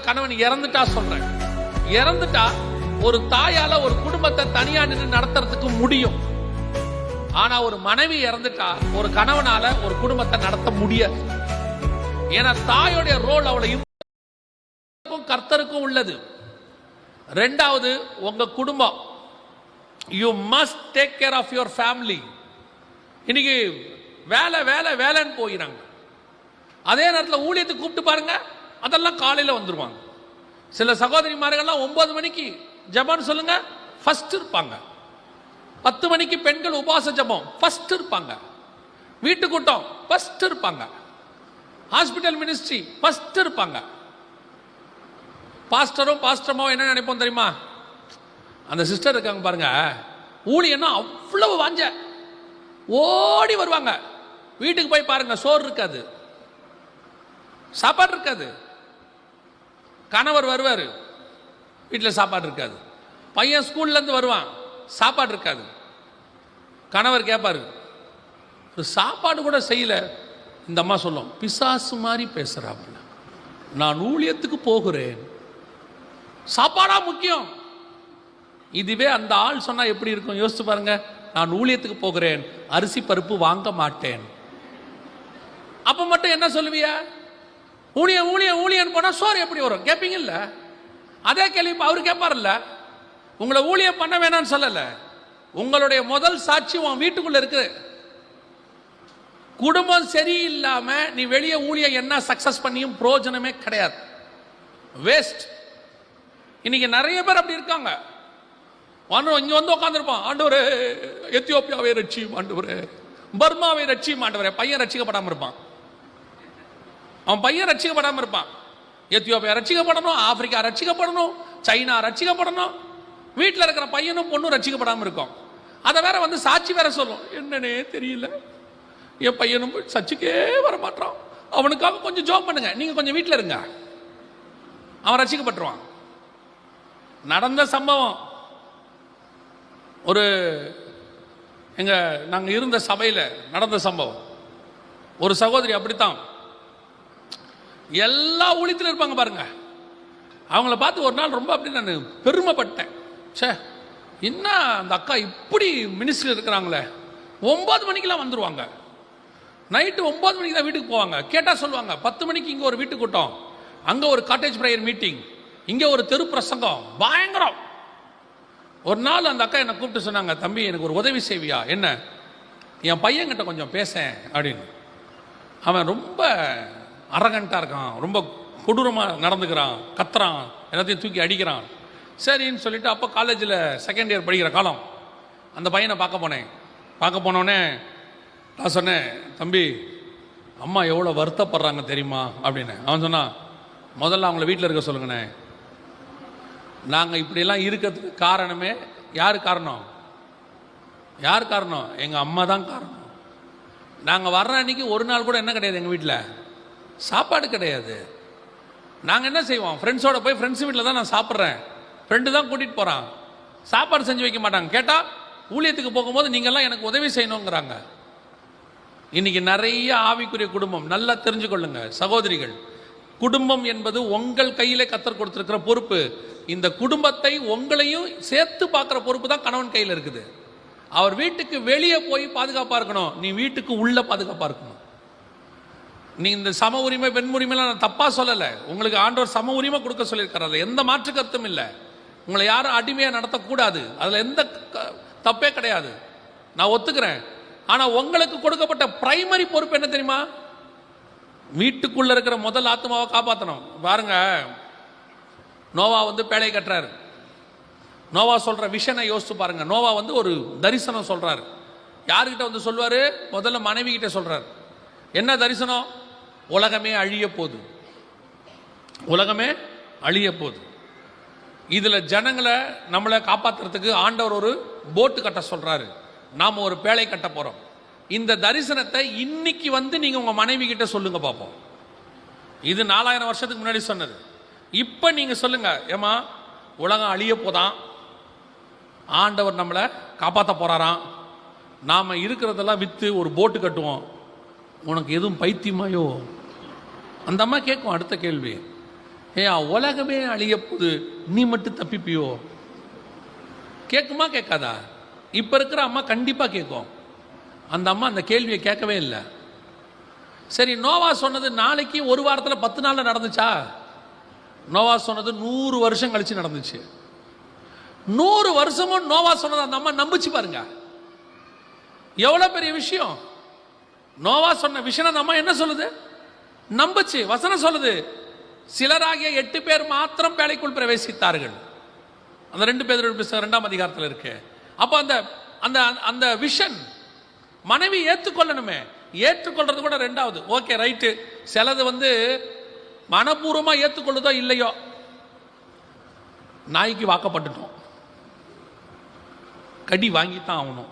கணவன் இறந்துட்டா சொல்றேன். இறந்துட்டா ஒரு தாயால ஒரு குடும்பத்தை தனியா நின்று நடத்துறதுக்கு முடியும். ஆனா ஒரு மனைவி இறந்துட்டா ஒரு கணவனால ஒரு குடும்பத்தை நடத்த முடியாது. ஏன்னா தாயோடைய ரோல் அவளை கர்த்தருக்கும் உள்ளது. ரெண்டாவது உங்க குடும்பம். You must take care of your family இன்னைக்கு வேலை வேலை வேலைன்னு போயிறாங்க. அதே நேரத்தில் ஊழியத்துக்கு கூப்பிட்டு பாருங்க. அதெல்லாம் காலையில் வந்துடுவாங்க சில சகோதரிமார்கள்லாம் ஒன்பது மணிக்கு ஜெபம்னு சொல்லுங்க ஃபஸ்ட் இருப்பாங்க. பத்து மணிக்கு பெண்கள் உபாச ஜெபம் ஃபர்ஸ்ட் இருப்பாங்க. வீட்டு கூட்டம் ஃபஸ்ட் இருப்பாங்க. ஹாஸ்பிட்டல் மினிஸ்ட்ரி ஃபஸ்ட் இருப்பாங்க. பாஸ்டரும் பாஸ்டரமோ என்ன நினைப்போம் தெரியுமா? அந்த சிஸ்டர் இருக்காங்க பாருங்க ஊழியன்னா அவ்வளவு வாஞ்ச. ஓடி வருவாங்க. வீட்டுக்கு போய் பாருங்க சோறு இருக்காது. சாப்பாடு இருக்காது. கணவர் வருவார். வீட்டில் சாப்பாடு இருக்காது. பையன் ஸ்கூல்லேருந்து வருவான். சாப்பாடு இருக்காது. கணவர் கேட்பாரு ஒரு சாப்பாடு கூட செய்யல. இந்த அம்மா சொல்லும் பிசாசு மாதிரி பேசுகிறாப்புல நான் ஊழியத்துக்கு போகிறேன். சாப்பாடா முக்கியம். இதுவே அந்த ஆள் சொன்னால் எப்படி இருக்கும்? யோசிச்சு பாருங்க. நான் ஊழியத்துக்கு போகிறேன். அரிசி பருப்பு வாங்க மாட்டேன். அப்போ மட்டும் என்ன சொல்லுவியா? ஊழிய ஊழிய ஊழியன் போனால் சோறு எப்படி வரும்? கேட்பீங்கல்ல அதே கேள்வி அவர் கேட்பார்ல உங்களை ஊழியம் பண்ண வேணாம்னு சொல்லலை. உங்களுடைய முதல் சாட்சி உன் வீட்டுக்குள்ளே இருக்குது. குடும்பம் சரியில்லாமல் நீ வெளியே ஊழியம் என்ன சக்சஸ் பண்ணியும் பிரயோஜனமே கிடையாது. வேஸ்ட் இன்னைக்கு நிறைய பேர் அப்படி இருக்காங்க. ஆண்டு இங்கே வந்து உட்காந்துருப்பான் ஆண்டவர் எத்தியோப்பியாவை ரட்சியும் ஆண்டவர். பர்மாவை ரட்சியும் ஆண்டவர். பையன் ரட்சிக்கப்படாமல் இருப்பான். அவன் பையன் ரட்சிக்கப்படாமல் இருப்பான். எத்தியோப்பியா ரட்சிக்கப்படணும் ஆப்பிரிக்கா ரட்சிக்கப்படணும் சைனா ரட்சிக்கப்படணும் வீட்டில் இருக்கிற பையனும் பொண்ணும் ரட்சிக்கப்படாமல் இருக்கும். அதை வேற வந்து சாட்சி வேற சொல்லும். என்னன்னே தெரியல. என் பையனும் சர்ச்சுக்கே வரமாட்டான் அவனுக்காக கொஞ்சம் ஜோம் பண்ணுங்க. நீங்கள் கொஞ்சம் வீட்டில் இருங்க. அவன் ரசிக்கப்பட்டுருவான். நடந்த சம்பவம். ஒரு எங்கள் நாங்கள் இருந்த சபையில் நடந்த சம்பவம். ஒரு சகோதரி அப்படித்தான். எல்லா ஊழியத்திலும் இருப்பாங்க பாருங்க. அவங்கள பார்த்து ஒரு நாள் ரொம்ப அப்படி நான் பெருமைப்பட்டேன். ச்சே என்ன அந்த அக்கா இப்படி மினிஸ்டர் இருக்கிறாங்களே. ஒன்பது மணிக்கெலாம் வந்துடுவாங்க நைட்டு ஒன்பது மணிக்கு தான் வீட்டுக்கு போவாங்க. கேட்டால் சொல்லுவாங்க பத்து மணிக்கு இங்கே ஒரு வீட்டு கூட்டம் அங்கே ஒரு காட்டேஜ் ப்ரேயர் மீட்டிங் இங்கே ஒரு தெரு பிரசங்கம். பயங்கரம். ஒரு நாள் அந்த அக்கா என்னை கூப்பிட்டு சொன்னாங்க தம்பி எனக்கு ஒரு உதவி செய்வியா? என்ன? என் பையன்கிட்ட கொஞ்சம் பேசேன் அப்படின்னு. அவன் ரொம்ப அரகண்ட்டாக இருக்கான். ரொம்ப கொடூரமாக நடந்துக்கிறான். கத்துறான். எல்லாத்தையும் தூக்கி அடிக்கிறான். சரின்னு சொல்லிட்டு அப்போ காலேஜில் செகண்ட் இயர் படிக்கிற காலம். அந்த பையனை பார்க்க போனேன். பார்க்க போனோடனே நான் சொன்னேன் தம்பி அம்மா எவ்வளோ வருத்தப்படுறாங்க தெரியுமா? அப்படின்னு. அவன் சொன்னான் முதல்ல அவங்கள வீட்டில் இருக்க சொல்லுங்கண்ணே. நாங்கள் இப்படியெல்லாம் இருக்கிறதுக்கு காரணமே யார் காரணம்? யார் காரணம்? எங்கள் அம்மா தான் காரணம். நாங்கள் வர்ற அன்னைக்கு ஒரு நாள் கூட என்ன கிடையாது எங்கள் வீட்டில் சாப்பாடு கிடையாது. நாங்கள் என்ன செய்வோம்? ஃப்ரெண்ட்ஸோட போய் ஃப்ரெண்ட்ஸ் வீட்டில் தான் நான் சாப்பிட்றேன். ஃப்ரெண்டு தான் கூட்டிகிட்டு போகிறான் சாப்பாடு செஞ்சு வைக்க மாட்டாங்க. கேட்டால் ஊழியத்துக்கு போகும்போது நீங்கள்லாம் எனக்கு உதவி செய்யணுங்கிறாங்க. இன்னைக்கு நிறைய ஆவிக்குரிய குடும்பம் நல்லா தெரிஞ்சுக்கொள்ளுங்க சகோதரிகள். குடும்பம் என்பது உங்கள் கையிலே கத்தர் கொடுத்துருக்கிற பொறுப்பு. இந்த குடும்பத்தை உங்களையும் சேர்த்து பார்க்குற பொறுப்பு தான் கணவன் கையில் இருக்குது. அவர் வீட்டுக்கு வெளியே போய் பாதுகாப்பாக இருக்கணும். நீ வீட்டுக்கு உள்ளே பாதுகாப்பாக இருக்கணும். நீ இந்த சம உரிமை பெண் உரிமைலாம் நான் தப்பா சொல்லலை. உங்களுக்கு ஆண்டவர் சம உரிமை கொடுக்க சொல்லியிருக்காரு. அதில் எந்த மாற்று கருத்தும் இல்லை. உங்களை யாரும் அடிமையாக நடத்தக்கூடாது. அதில் எந்த க- தப்பே கிடையாது. நான் ஒத்துக்கிறேன். ஆனால் உங்களுக்கு கொடுக்கப்பட்ட பிரைமரி பொறுப்பு என்ன தெரியுமா? வீட்டுக்குள்ள இருக்கிற முதல் ஆத்மாவை காப்பாற்றணும் பாருங்க. நோவா வந்து பேழை கட்டுறாரு. நோவா சொல்ற விஷனை யோசிச்சு பாருங்க. நோவா வந்து ஒரு தரிசனம் சொல்றாரு. யாருக்கிட்ட வந்து சொல்வாரு முதல்ல மனைவி கிட்ட சொல்றாரு. என்ன தரிசனம்? உலகமே அழிய போகுது. உலகமே அழிய போகுது. இதில் ஜனங்களை நம்மளை காப்பாத்துறதுக்கு ஆண்டவர் ஒரு போட்டு கட்ட சொல்கிறாரு நாம் ஒரு பேழை கட்ட போகிறோம் இந்த தரிசனத்தை இன்னைக்கு வந்து நீங்கள் உங்கள் மனைவி கிட்ட சொல்லுங்க பார்ப்போம் இது நாலாயிரம் வருஷத்துக்கு முன்னாடி சொன்னது. இப்போ நீங்கள் சொல்லுங்க ஏமா உலகம் அழிய போதான் ஆண்டவர் நம்மளை காப்பாற்ற போகிறாராம் நாம் இருக்கிறதெல்லாம் விற்று ஒரு போட்டு கட்டுவோம். உனக்கு எதுவும் பைத்தியமாயோ? அந்த அம்மா கேட்கும் அடுத்த கேள்வி ஏயா உலகமே அழிய நீ மட்டும் தப்பிப்பியோ? கேட்குமா கேட்காதா? இப்போ இருக்கிற அம்மா கண்டிப்பாக கேட்கும். அந்த அம்மா அந்த கேள்வியை கேட்கவே இல்லை. சரி நோவா சொன்னது நாளைக்கு ஒரு வாரத்தில் பத்து நாளில் நடந்துச்சா? நோவா சொன்னது நூறு வருஷம் கழித்து நடந்துச்சு. நூறு வருஷமும் நோவா சொன்னது அந்த அம்மா நம்பிச்சு பாருங்க. எவ்வளோ பெரிய விஷயம்? நோவா சொன்ன விஷயம் அந்த அம்மா என்ன சொல்லுது? நம்புச்சு வசனம் சொல்லுது. சிலராகிய எட்டு பேர் மாத்திரம் வேலைக்குள் பிரவேசித்தார்கள். அந்த ரெண்டு பேர் ரெண்டாம் அதிகாரத்தில் இருக்கு. அப்போ அந்த அந்த அந்த விஷன் மனைவி ஏற்றுக்கொள்ளணுமே. ஏற்றுக்கொள்றது கூட ரெண்டாவது. ஓகே ரைட்டு சிலது வந்து மனப்பூர்வமாக ஏற்றுக்கொள்ளுதோ இல்லையோ. நாய்க்கு வாக்கப்பட்டுட்டோம். கடி வாங்கித்தான் ஆகணும்.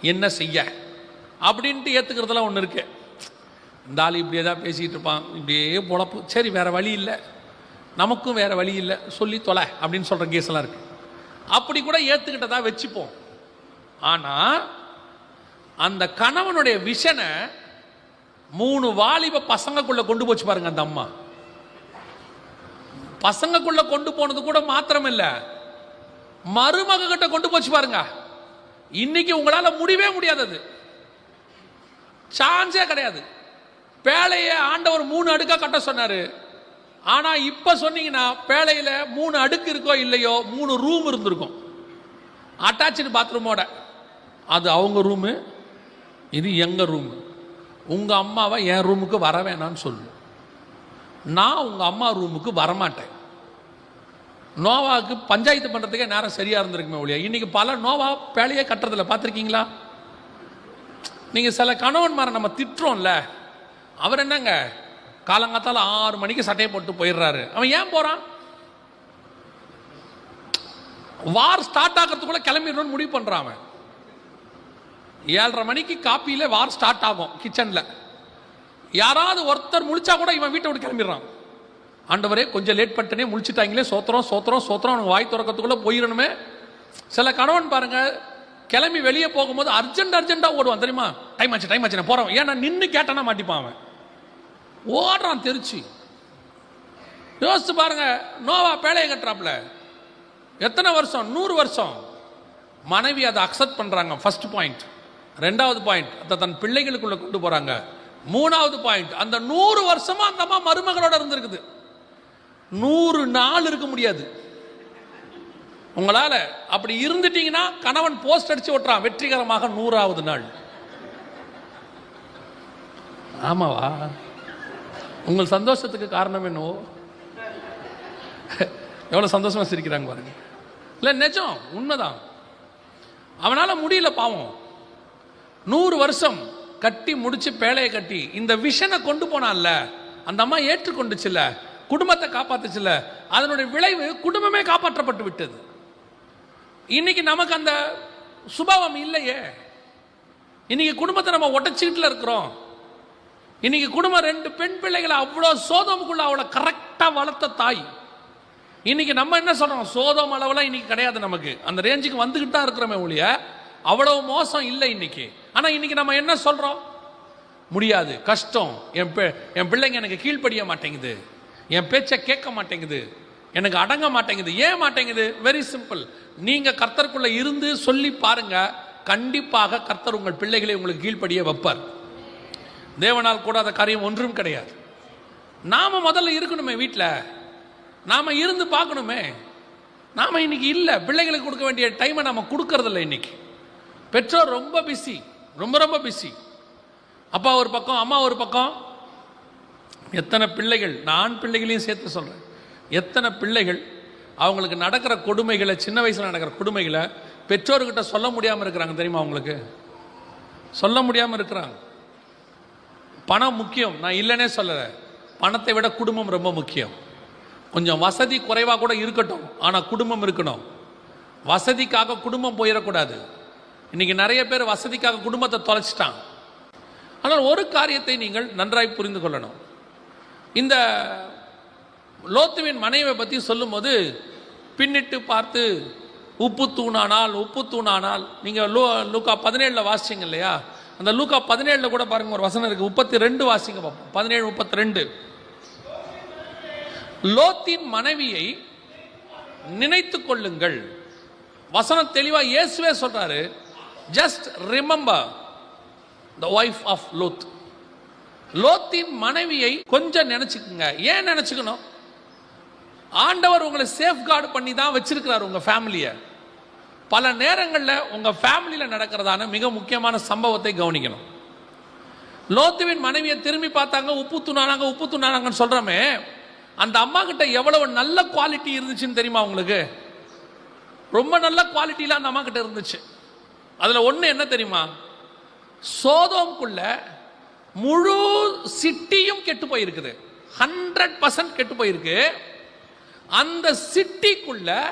என்ன செய்ய? அப்படின்ட்டு ஏற்றுக்கிறதுலாம் ஒன்று இருக்குது இந்த ஆள் இப்படியே தான் பேசிகிட்டு இருப்பான். இப்படியே பொழப்பு. சரி வேற வழி இல்லை. நமக்கும் வேற வழி இல்லை. சொல்லி தொலை அப்படின்னு சொல்கிற கேஸ்லாம் இருக்கு. அப்படி கூட ஏற்றுக்கிட்டதா வச்சுப்போம். ஆனால் அந்த கணவனுடைய விஷனை மூணு வாலிப பசங்கக்குள்ளே கொண்டு போச்சு பாருங்க அந்த அம்மா. பசங்கக்குள்ளே கொண்டு போனது கூட மாத்திரம் இல்லை. மருமக கிட்ட கொண்டு போச்சு பாருங்க. இன்னைக்கு உங்களால முடியவே முடியாதது. சான்ஸே கிடையாது. பேழையை ஆண்டவர் மூணு அடுக்காக கட்ட சொன்னார். ஆனால் இப்போ சொன்னீங்கன்னா பேழையில் மூணு அடுக்கு இருக்கோ இல்லையோ மூணு ரூம் இருந்திருக்கும். அட்டாச்சு பாத்ரூமோட அது அவங்க ரூமு இது எங்கள் ரூம் உங்கள் அம்மாவை என் ரூமுக்கு வர வேணாம்னு சொல்லு. நான் உங்கள் அம்மா ரூமுக்கு வரமாட்டேன். நோவாவுக்கு பஞ்சாயத்து பண்ணுறதுக்கே நேரம் சரியாக இருந்திருக்குமே ஒழிய இன்னைக்கு பல நோவா பேழையே கட்டுறதில்ல பார்த்துருக்கீங்களா? நீங்கள் சில கணவன்மாரை நம்ம திட்டுறோம்ல அவர் என்னங்க? காலங்காத்தால ஆறு மணிக்கு சட்டையை போட்டு போயிடுறாரு. அவன் ஏன் போறான்? வார் ஸ்டார்ட் ஆகிறதுக்குள்ள கிளம்பிடணும்னு முடிவு பண்றான் அவன். ஏழரை மணிக்கு காப்பியில வார் ஸ்டார்ட் ஆகும் கிச்சன்ல யாராவது ஒருத்தர் முழிச்சா கூட இவன் வீட்டை விட்டு கிளம்பிடுறான். ஆண்டவரே கொஞ்சம் லேட் பண்ணிட்டனே முழிச்சிட்டாங்களே சோத்திரம் சோத்திரம் சோத்திரம் அவனுக்கு வாய் திறக்கிறதுக்குள்ள போயிடணுமே. சில கணவன் பாருங்க கிளம்பி வெளியே போகும்போது அர்ஜென்ட் அர்ஜென்ட்டாக ஓடுவான். தெரியுமா? டைம் ஆச்சு டைம் ஆச்சு நான் போகிறேன் ஏன்னா நின்று கேட்டானா மாட்டிப்பான் அவன். ஓடுறான் தெரிச்சு. யோசிச்சு பாருங்க நோவா பேழையை கட்டுறாப்புல. எத்தனை வருஷம்? நூறு வருஷம். மனைவி அதை அக்செப்ட் பண்றாங்க ஃபர்ஸ்ட் பாயிண்ட் ரெண்டாவது பாயிண்ட் அதை தன் பிள்ளைகளுக்குள்ள கொண்டு போறாங்க. மூணாவது பாயிண்ட் அந்த நூறு வருஷமா அந்த அம்மா மருமகளோட இருந்திருக்குது. நூறு நாள் இருக்க முடியாது. உங்களால அப்படி இருந்துட்டீங்கன்னா கணவன் போஸ்ட் அடிச்சு ஓட்டுறான் வெற்றிகரமாக நூறாவது நாள். ஆமாவா? உங்கள் சந்தோஷத்துக்கு காரணம் என்னவோ? எவ்வளோ சந்தோஷமாக சிரிக்கிறாங்க பாருங்க. இல்லை நிஜம் உண்மைதான். அவனால் முடியல பாவம். நூறு வருஷம் கட்டி முடிச்சு பேழையை கட்டி இந்த விஷனை கொண்டு போனான்ல. அந்த அம்மா ஏற்றுக்கொண்டுச்சுல்ல குடும்பத்தை காப்பாத்துச்சுல்ல அதனுடைய விளைவு குடும்பமே காப்பாற்றப்பட்டு விட்டது. இன்னைக்கு நமக்கு அந்த சுபாவம் இல்லையே. இன்னைக்கு குடும்பத்தை நம்ம உடைச்சிக்கிட்டுல இருக்கிறோம். இன்னைக்கு குடும்பம் ரெண்டு பெண் பிள்ளைகளை அவ்வளோ சோதமுக்குள்ள அவ்வளோ கரெக்டாக வளர்த்த தாய். இன்னைக்கு நம்ம என்ன சொல்றோம்? சோதம் அளவுலாம் இன்னைக்கு கிடையாது நமக்கு. அந்த ரேஞ்சுக்கு வந்துகிட்டு தான் இருக்கிறோமே ஒழிய அவ்வளவு மோசம் இல்லை இன்னைக்கு. ஆனால் இன்னைக்கு நம்ம என்ன சொல்றோம்? முடியாது. கஷ்டம். என் பி என் பிள்ளைங்க எனக்கு கீழ்ப்படிய மாட்டேங்குது. என் பேச்சை கேட்க மாட்டேங்குது. எனக்கு அடங்க மாட்டேங்குது. ஏன் மாட்டேங்குது? வெரி சிம்பிள் நீங்க கர்த்தருக்குள்ள இருந்து சொல்லி பாருங்க. கண்டிப்பாக கர்த்தர் உங்கள் பிள்ளைகளை உங்களுக்கு கீழ்ப்படிய வைப்பார். தேவனால் கூடாத காரியம் ஒன்றும் கிடையாது. நாம் முதல்ல இருக்கணுமே வீட்டில் நாம் இருந்து பார்க்கணுமே. நாம் இன்னைக்கு இல்லை. பிள்ளைகளுக்கு கொடுக்க வேண்டிய டைமை நம்ம கொடுக்கறதில்ல இன்னைக்கு. பெற்றோர் ரொம்ப பிஸி ரொம்ப ரொம்ப பிஸி அப்பா ஒரு பக்கம் அம்மா ஒரு பக்கம். எத்தனை பிள்ளைகள் நான் பிள்ளைகளையும் சேர்த்து சொல்கிறேன் எத்தனை பிள்ளைகள் அவங்களுக்கு நடக்கிற கொடுமைகளை சின்ன வயசில் நடக்கிற கொடுமைகளை பெற்றோர்கிட்ட சொல்ல முடியாமல் இருக்கிறாங்க தெரியுமா அவங்களுக்கு சொல்ல முடியாமல் இருக்கிறாங்க. பணம் முக்கியம். நான் இல்லைன்னே சொல்லலை. பணத்தை விட குடும்பம் ரொம்ப முக்கியம். கொஞ்சம் வசதி குறைவாக கூட இருக்கட்டும். ஆனால் குடும்பம் இருக்கணும். வசதிக்காக குடும்பம் போயிடக்கூடாது. இன்னைக்கு நிறைய பேர் வசதிக்காக குடும்பத்தை தொலைச்சிட்டான் ஆனால் ஒரு காரியத்தை நீங்கள் நன்றாய் புரிந்து கொள்ளணும். இந்த லோத்துவின் மனைவியை பற்றி சொல்லும்போது பின்னிட்டு பார்த்து உப்பு தூணானால் உப்பு தூணானால். நீங்கள் லூ லூக்கா பதினேழில் வாசிச்சிங்க இல்லையா? அந்த லூக்கா பதினேழில் கூட பாருங்க ஒரு வசனம் இருக்கு. முப்பத்தி ரெண்டு வாசிங்க பார்ப்போம் பதினேழு முப்பத்தி ரெண்டு லோத்தின் மனைவியை நினைத்து கொள்ளுங்கள். வசனம் தெளிவா இயேசுவே சொல்றாரு. Just remember the wife of Lot லோத்தின் மனைவியை கொஞ்சம் நினைச்சுக்குங்க. ஏன் நினைச்சுக்கணும்? ஆண்டவர் உங்களை சேஃப்கார்டு பண்ணி தான் வச்சிருக்கிறார் உங்க ஃபேமிலியை பல நேரங்களில் உங்கள் ஃபேமிலியில் நடக்கிறதான மிக முக்கியமான சம்பவத்தை கவனிக்கணும். லோத்துவின் மனைவியை திரும்பி பார்த்தாங்க உப்பு துணானாங்க உப்பு துணானாங்கன்னு சொல்கிறோமே அந்த அம்மா கிட்ட எவ்வளவு நல்ல குவாலிட்டி இருந்துச்சுன்னு தெரியுமா உங்களுக்கு? ரொம்ப நல்ல குவாலிட்டிலாம் அந்த அம்மா கிட்ட இருந்துச்சு. அதில் ஒன்று என்ன தெரியுமா? சோதோம்குள்ள முழு சிட்டியும் கெட்டு போயிருக்குது. ஹண்ட்ரட் பர்சன்ட் கெட்டு போயிருக்கு. அந்த சிட்டிக்குள்ள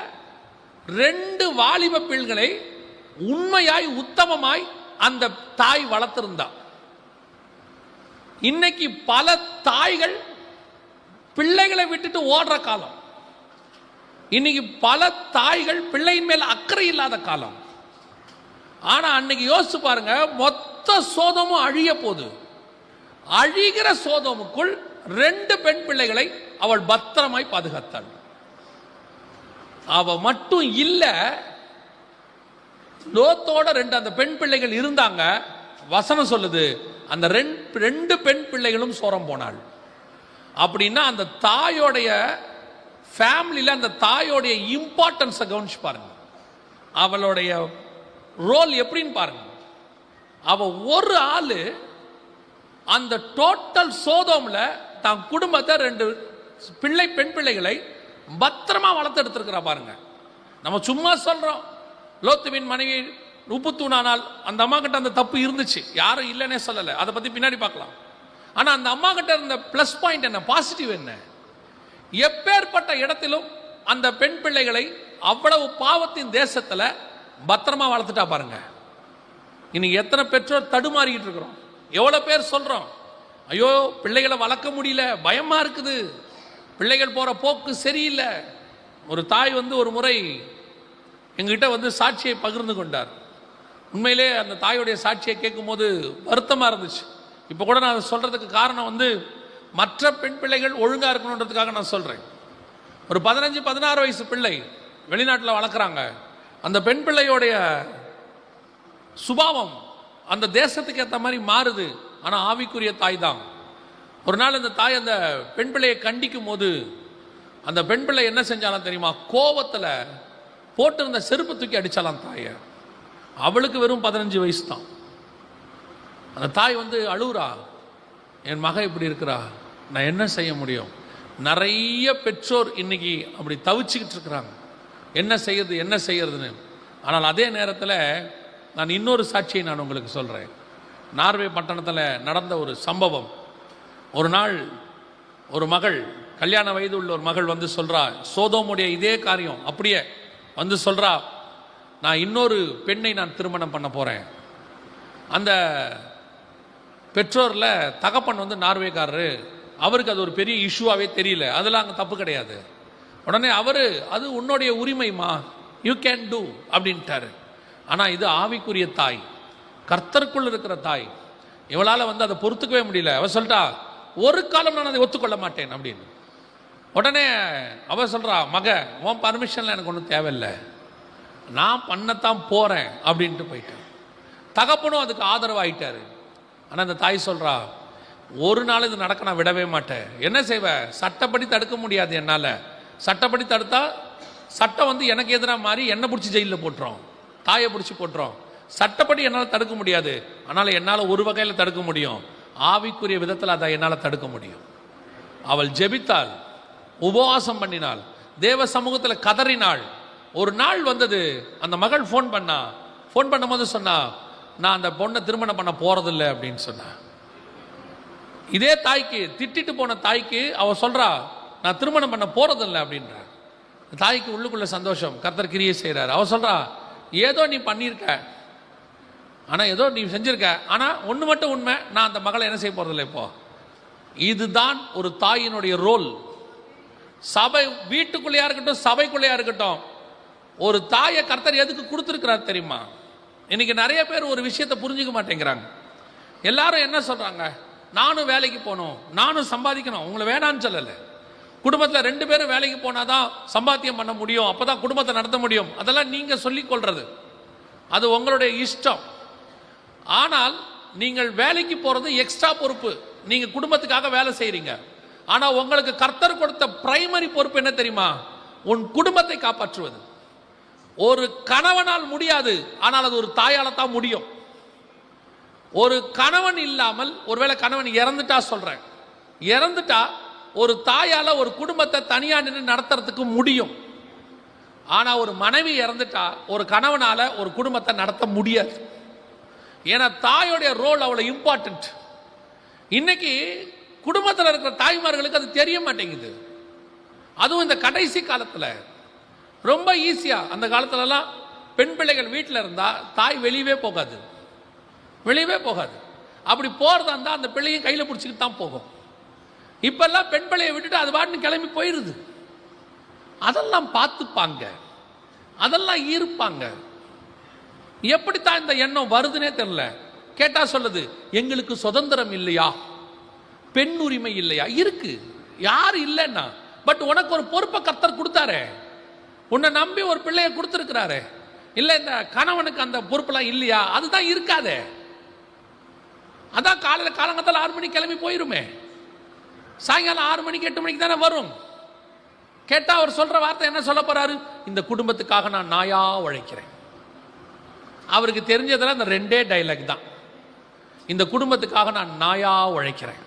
ரெண்டு வாலிப பிள்களை உண்மையாய் உத்தமமாய் அந்த தாய் வளர்த்திருந்தா. இன்னைக்கு பல தாய்கள் பிள்ளைகளை விட்டுட்டு ஓடுற காலம். இன்னைக்கு பல தாய்கள் பிள்ளையின் மேல் அக்கறை இல்லாத காலம். ஆனா அன்னைக்கு யோசிச்சு பாருங்க மொத்த சோதமும் அழிய போகுது. அழிகிற சோதமுக்குள் ரெண்டு பெண் பிள்ளைகளை அவள் பத்திரமாய் பாதுகாத்தாள். அவ மட்டும் இல்ல லோத்தோட ரெண்டு அந்த பெண் பிள்ளைகள் இருந்தாங்க. வசனம் சொல்லுது அந்த ரெண்டு ரெண்டு பெண் பிள்ளைகளும் சோரம் போனாள். அப்படின்னா அந்த தாயோடைய ஃபேமிலியில் அந்த தாயோடைய இம்பார்ட்டன்ஸை கவனிச்சு பாருங்க. அவளுடைய ரோல் எப்படின்னு பாருங்க. அவ ஒரு ஆள் அந்த டோட்டல் சோதோமில் தான் குடும்பத்தை ரெண்டு பிள்ளை பெண் பிள்ளைகளை பத்திரமா வளர்த்தெடுத்துருக்கிறா பாருங்க. நம்ம சும்மா சொல்றோம் லோத்துவின் மனைவி உப்பு தூணானால் அந்த அம்மா கிட்ட அந்த தப்பு இருந்துச்சு. யாரும் இல்லைன்னே சொல்லலை. அதை பற்றி பின்னாடி பார்க்கலாம். ஆனால் அந்த அம்மா கிட்ட இருந்த ப்ளஸ் பாயிண்ட் என்ன? பாசிட்டிவ் என்ன? எப்பேற்பட்ட இடத்திலும் அந்த பெண் பிள்ளைகளை அவ்வளவு பாவத்தின் தேசத்தில் பத்திரமா வளர்த்துட்டா பாருங்க. இன்னைக்கு எத்தனை பெற்றோர் தடுமாறிக்கிட்டு இருக்கிறோம்? எவ்வளோ பேர் சொல்கிறோம் ஐயோ பிள்ளைகளை வளர்க்க முடியல பயமாக இருக்குது. பிள்ளைகள் போகிற போக்கு சரியில்லை. ஒரு தாய் வந்து ஒரு முறை எங்ககிட்ட வந்து சாட்சியை பகிர்ந்து கொண்டார். உண்மையிலே அந்த தாயுடைய சாட்சியை கேட்கும்போது வருத்தமாக இருந்துச்சு. இப்போ கூட நான் அதை சொல்கிறதுக்கு காரணம் வந்து மற்ற பெண் பிள்ளைகள் ஒழுங்காக இருக்கணுன்றதுக்காக நான் சொல்கிறேன் ஒரு பதினஞ்சு பதினாறு வயசு பிள்ளை வெளிநாட்டில் வளர்க்குறாங்க. அந்த பெண் பிள்ளையோடைய சுபாவம் அந்த தேசத்துக்கு ஏற்ற மாதிரி மாறுது. ஆனால் ஆவிக்குரிய தாய் தான். ஒரு நாள் அந்த தாய் அந்த பெண் பிள்ளையை கண்டிக்கும் போது அந்த பெண் பிள்ளை என்ன செஞ்சாலும் தெரியுமா? கோபத்தில் போட்டிருந்த செருப்பு தூக்கி அடித்தாலாம் தாயை. அவளுக்கு வெறும் பதினஞ்சு வயசு தான் அந்த தாய் வந்து அழுவுறா என் மக இப்படி இருக்கிறா. நான் என்ன செய்ய முடியும்? நிறைய பெற்றோர் இன்னைக்கு அப்படி தவிச்சுக்கிட்டு இருக்கிறாங்க. என்ன செய்யறது என்ன செய்யறதுன்னு. ஆனால் அதே நேரத்தில் நான் இன்னொரு சாட்சியை நான் உங்களுக்கு சொல்கிறேன் நார்வே பட்டணத்தில் நடந்த ஒரு சம்பவம். ஒரு நாள் ஒரு மகள் கல்யாண வயது உள்ள ஒரு மகள் வந்து சொல்றா சோதோமுடைய இதே காரியம் அப்படியே வந்து சொல்றா நான் இன்னொரு பெண்ணை நான் திருமணம் பண்ண போறேன். அந்த பெற்றோரில் தகப்பன் வந்து நார்வேக்காரரு அவருக்கு அது ஒரு பெரிய இஷ்யூவாகவே தெரியல. அதெல்லாம் அங்கே தப்பு கிடையாது. உடனே அவர் அது உன்னுடைய உரிமைமா யூ கேன் டூ அப்படின்ட்டாரு. ஆனால் இது ஆவிக்குரிய தாய் கர்த்தருக்குள் இருக்கிற தாய். இவளால் வந்து அதை பொறுத்துக்கவே முடியல. அவ சொல்லிட்டா ஒரு காலம் நான் அதை ஒத்துக்கொள்ள மாட்டேன் அப்படின்னு. உடனே அவ சொல்றா மக உன் பர்மிஷன்ல எனக்கு ஒன்றும் தேவையில்லை. நான் பண்ணத்தான் போறேன் அப்படின்ட்டு போயிட்டேன் தகப்பனும் அதுக்கு ஆதரவாயிட்டாரு. ஆனால் அந்த தாய் சொல்றா ஒரு நாள் இது நடக்க நான் விடவே மாட்டேன். என்ன செய்வ? சட்டப்படி தடுக்க முடியாது என்னால். சட்டப்படி தடுத்தா சட்டம் வந்து எனக்கு எதிராக மாறி என்னை பிடிச்சி ஜெயிலில் போட்டுரும். தாயை பிடிச்சி போட்டுரும். சட்டப்படி என்னால் தடுக்க முடியாது. ஆனால் என்னால் ஒரு வகையில் தடுக்க முடியும். ஆவிக்குரிய விதத்தில் அதை என்னால் தடுக்க முடியும். அவள் ஜெபித்தாள் உபவாசம் பண்ணினாள் தேவ சமூகத்தில் கதறினாள். ஒரு நாள் வந்தது அந்த மகள் ஃபோன் பண்ணா. ஃபோன் பண்ணும்போது சொன்னா நான் அந்த பொண்ணை திருமணம் பண்ண போறதில்லை அப்படின்னு சொன்னா. இதே தாய்க்கு திட்டிட்டு போன தாய்க்கு அவ சொல்றா நான் திருமணம் பண்ண போறதில்லை அப்படின்ற. தாய்க்கு உள்ளுக்குள்ள சந்தோஷம் கர்த்தர் கிரியை செய்கிறார் அவ சொல்றா ஏதோ நீ பண்ணியிருக்க ஆனால் ஏதோ நீ செஞ்சுருக்க. ஆனால் ஒன்று மட்டும் உண்மை நான் அந்த மகளை என்ன செய்ய போகிறதில்ல இப்போ? இதுதான் ஒரு தாயினுடைய ரோல் சபை வீட்டுக்குள்ளேயா இருக்கட்டும் சபைக்குள்ளேயா இருக்கட்டும் ஒரு தாயை கர்த்தர் எதுக்கு கொடுத்துருக்கிறார் தெரியுமா? இன்னைக்கு நிறைய பேர் ஒரு விஷயத்தை புரிஞ்சுக்க மாட்டேங்கிறாங்க. எல்லாரும் என்ன சொல்கிறாங்க நானும் வேலைக்கு போகணும் நானும் சம்பாதிக்கணும். உங்களை வேணான்னு சொல்லலை. குடும்பத்தில் ரெண்டு பேரும் வேலைக்கு போனால் தான் சம்பாத்தியம் பண்ண முடியும். அப்போ தான் குடும்பத்தை நடத்த முடியும். அதெல்லாம் நீங்கள் சொல்லிக்கொள்வது அது உங்களுடைய இஷ்டம். ஆனால் நீங்கள் வேலைக்கு போறது எக்ஸ்ட்ரா பொறுப்பு. நீங்க குடும்பத்துக்காக வேலை செய்கிறீங்க ஆனா உங்களுக்கு கர்த்தர் கொடுத்த பிரைமரி பொறுப்பு என்ன தெரியுமா? உன் குடும்பத்தை காப்பாற்றுவது. ஒரு கணவனால் முடியாது ஆனால் அது ஒரு தாயால தான் முடியும். ஒரு கணவன் இல்லாமல் ஒருவேளை கணவன் இறந்துட்டா சொல்றேன். இறந்துட்டா ஒரு தாயால ஒரு குடும்பத்தை தனியா நின்று நடத்துறதுக்கு முடியும். ஆனா ஒரு மனைவி இறந்துட்டா ஒரு கணவனால ஒரு குடும்பத்தை நடத்த முடியாது. ஏன்னா தாயோடைய ரோல் அவ்வளோ இம்பார்ட்டன்ட் இன்னைக்கு குடும்பத்தில் இருக்கிற தாய்மார்களுக்கு அது தெரிய மாட்டேங்குது. அதுவும் இந்த கடைசி காலத்தில். ரொம்ப ஈஸியாக அந்த காலத்துலலாம் பெண் பிள்ளைகள் வீட்டில் இருந்தால் தாய் வெளியவே போகாது. வெளியவே போகாது. அப்படி போகிறதா இருந்தால் அந்த பிள்ளையும் கையில் பிடிச்சிக்கிட்டு தான் போகும். இப்பெல்லாம் பெண் பிள்ளையை விட்டுட்டு அது பாட்டுன்னு கிளம்பி போயிடுது அதெல்லாம் பார்த்துப்பாங்க. அதெல்லாம் ஈர்ப்பாங்க. எப்படித்தான் இந்த எண்ணம் வருதுன்னே தெரியல. கேட்டா சொல்லுது எங்களுக்கு சுதந்திரம் இல்லையா? பெண் உரிமை இல்லையா? இருக்கு. யார் இல்லைன்னா? பட் உனக்கு ஒரு பொறுப்பை கர்த்தர் கொடுத்தாரே. உன்னை நம்பி ஒரு பிள்ளைய கொடுத்துருக்கிறாரு. இல்ல இந்த கணவனுக்கு அந்த பொறுப்பெல்லாம் இல்லையா? அதுதான் இருக்காதே. அதான் காலையில் காலங்கத்தில் ஆறு மணிக்கு கிளம்பி போயிருமே. சாயங்காலம் ஆறு மணிக்கு எட்டு மணிக்கு தானே வரும். கேட்டா அவர் சொல்ற வார்த்தை என்ன சொல்ல போறாரு? இந்த குடும்பத்துக்காக நான் நாயா உழைக்கிறேன். அவருக்கு தெரிஞ்சதெல்லாம் இந்த ரெண்டே டைலாக் தான். இந்த குடும்பத்துக்காக நான் நாயாக உழைக்கிறேன்.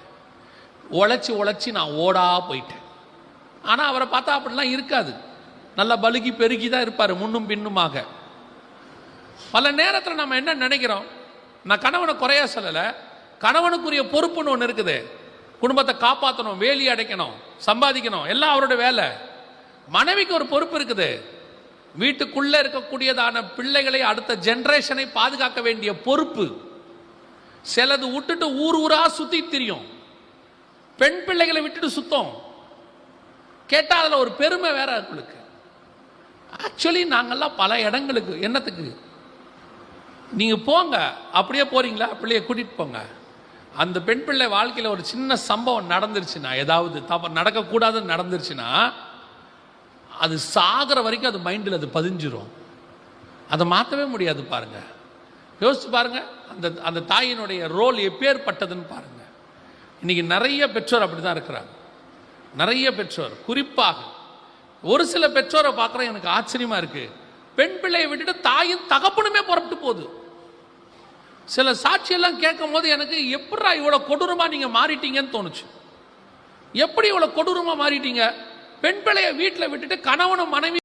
உழைச்சி உழைச்சி நான் ஓடா போயிட்டேன். ஆனால் அவரை பார்த்தா அப்படிலாம் இருக்காது. நல்லா பலுகி பெருகி தான் இருப்பார் முன்னும் பின்னுமாக. பல நேரத்தில் நம்ம என்ன நினைக்கிறோம்? நான் கணவனை குறைய சொல்லலை. கணவனுக்குரிய பொறுப்புன்னு ஒன்று இருக்குது. குடும்பத்தை காப்பாற்றணும் வேலி அடைக்கணும் சம்பாதிக்கணும் எல்லாம் அவரோட வேலை. மனைவிக்கு ஒரு பொறுப்பு இருக்குது. வீட்டுக்குள்ள இருக்கக்கூடியதான பிள்ளைகளை அடுத்த ஜென்ரேஷனை பாதுகாக்க வேண்டிய பொறுப்பு. சிலது விட்டுட்டு ஊர் ஊரா சுத்தி திரியும். பெண் பிள்ளைகளை விட்டுட்டு சுத்தம். கேட்டால் அதில் ஒரு பெருமை வேற உங்களுக்கு ஆக்சுவலி நாங்கள்லாம் பல இடங்களுக்கு என்னத்துக்கு? நீங்க போங்க. அப்படியே போறீங்களா? பிள்ளைய கூட்டிட்டு போங்க. அந்த பெண் பிள்ளை வாழ்க்கையில் ஒரு சின்ன சம்பவம் நடந்துருச்சுன்னா ஏதாவது தப்ப நடக்கக்கூடாதுன்னு நடந்துருச்சுன்னா அது சாகிற வரைக்கும் அது மைண்டில் அது பதிஞ்சிரும். அதை மாற்றவே முடியாது பாருங்க. யோசித்து பாருங்க அந்த அந்த தாயினுடைய ரோல் எப்பேற்பட்டதுன்னு பாருங்க. இன்னைக்கு நிறைய பெற்றோர் அப்படி தான் இருக்கிறாங்க. நிறைய பெற்றோர் குறிப்பாக ஒரு சில பெற்றோரை பார்க்குறேன் எனக்கு ஆச்சரியமாக இருக்குது பெண் பிள்ளையை விட்டுட்டு தாயும் தகப்பனுமே புறப்பட்டு போகுது. சில சாட்சியெல்லாம் கேட்கும் போது எனக்கு எப்படா இவ்வளோ கொடூரமாக நீங்கள் மாறிட்டீங்கன்னு தோணுச்சு. எப்படி இவ்வளோ கொடூரமாக மாறிட்டீங்க? பெண் பிள்ளைய வீட்டில் விட்டுட்டு கணவனும் மனைவி